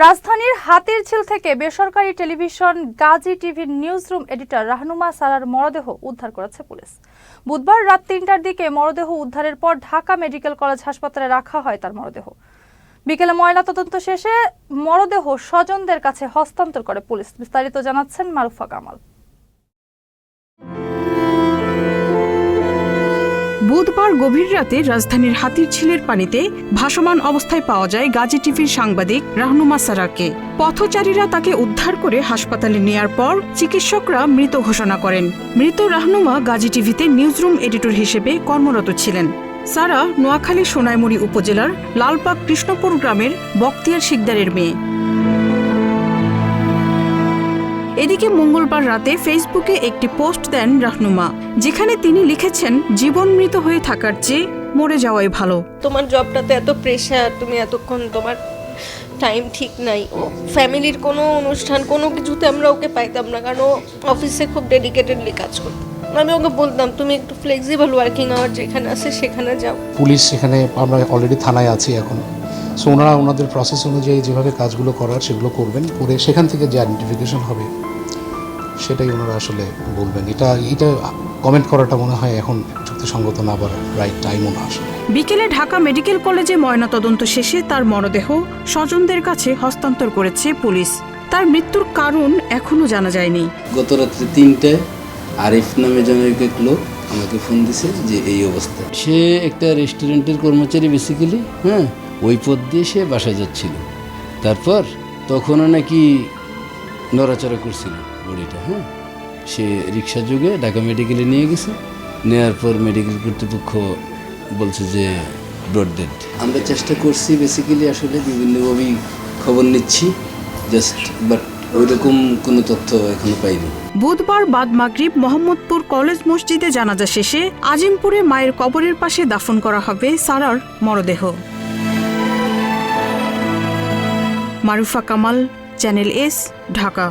রাজধানীর হাতির ছিল থেকে বেসরকারি টেলিভিশন গাজী টিভির নিউজরুম এডিটর রাহনুমা সারার মরদেহ উদ্ধার করেছে পুলিশ। বুধবার রাত তিনটার দিকে মরদেহ উদ্ধারের পর ঢাকা মেডিকেল কলেজ হাসপাতালে রাখা হয় তার মরদেহ। বিকেলে ময়লা তদন্ত শেষে মরদেহ স্বজনদের কাছে হস্তান্তর করে পুলিশ, বিস্তারিত জানাচ্ছেন মারুফা কামাল। বুধবার গভীর রাতে রাজধানীর হাতিরঝিলের পানিতে ভাসমান অবস্থায় পাওয়া যায় গাজী টিভির সাংবাদিক রাহনুমা সারাকে। পথচারীরা তাকে উদ্ধার করে হাসপাতালে নেয়ার পর চিকিৎসকরা মৃত ঘোষণা করেন। মৃত রাহনুমা গাজী টিভিতে নিউজরুম এডিটর হিসেবে কর্মরত ছিলেন। সারা নোয়াখালী সোনাইমুড়ি উপজেলার লালবাগ কৃষ্ণপুর গ্রামের বক্তিয়ার শিকদারের মেয়ে। এদিকে মঙ্গলবার রাতে ফেসবুকে একটি পোস্ট দেন রাহনুমা যেখানে তিনি লিখেছেন জীবন মৃত হয়ে থাকার চেয়ে মরে যাওয়াই ভালো। তোমার জবটাতে এত প্রেশার তুমি এতক্ষণ তোমার টাইম ঠিক নাই। ফ্যামিলির কোনো অনুষ্ঠান কোনো কিছুতে আমরা ওকে পাইতাম না কারণ ও অফিসে খুব ডেডিকেটেডলি কাজ করতো। আমি ওকে বলতাম তুমি একটু ফ্লেক্সিবল ওয়ার্কিং আওয়ার যেখানে আছে সেখানে যাও। পুলিশ সেখানে আমরা অলরেডি থানায় আছি এখন। সো ওনারা ওনাদের প্রসেস অনুযায়ী যেভাবে কাজগুলো করার সেগুলো করবেন। করে সেখান থেকে যে আইডেন্টিফিকেশন হবে সেটাই ওনারা আসলে বলবেন। এটা এটা কমেন্ট করাটা মনে হয় এখন যুক্তিসঙ্গত না আবার রাইট টাইমও না আসলে। বিকেলে ঢাকা মেডিকেল কলেজে ময়নাতদন্ত শেষে তার মরদেহ স্বজনদের কাছে হস্তান্তর করেছে পুলিশ। তার মৃত্যুর কারণ এখনও জানা যায়নি। গত রাত্রে তিনটায় আরিফ নামে জনৈক এক লোক আমাকে ফোন দিছে যে এই অবস্থা সে একটা রেস্টুরেন্টের কর্মচারী বেসিক্যালি হ্যাঁ ওই পথ দিয়ে সে বাসায় যাচ্ছিল। তারপর তখনও নাকি নড়াচড়া করছিল। বডিটা হ্যাঁ? সে রিক্সা যোগে ঢাকা মেডিকেলে নিয়ে গেছে। নেওয়ার পর মেডিকেল কর্তৃপক্ষ বলছে যে ব্রড ডেড। আমরা চেষ্টা করছি বেসিক্যালি আসলে বিভিন্নভাবেই খবর নিচ্ছি জাস্ট বাট ওইরকম কোনো তথ্য এখনও পাইনি। বুধবার বাদ মাগরিব মোহাম্মদপুর কলেজ মসজিদে জানাজা শেষে আজিমপুরে মায়ের কবরের পাশে দাফন করা হবে সারার মরদেহ। Marufa Kamal channel S Dhaka.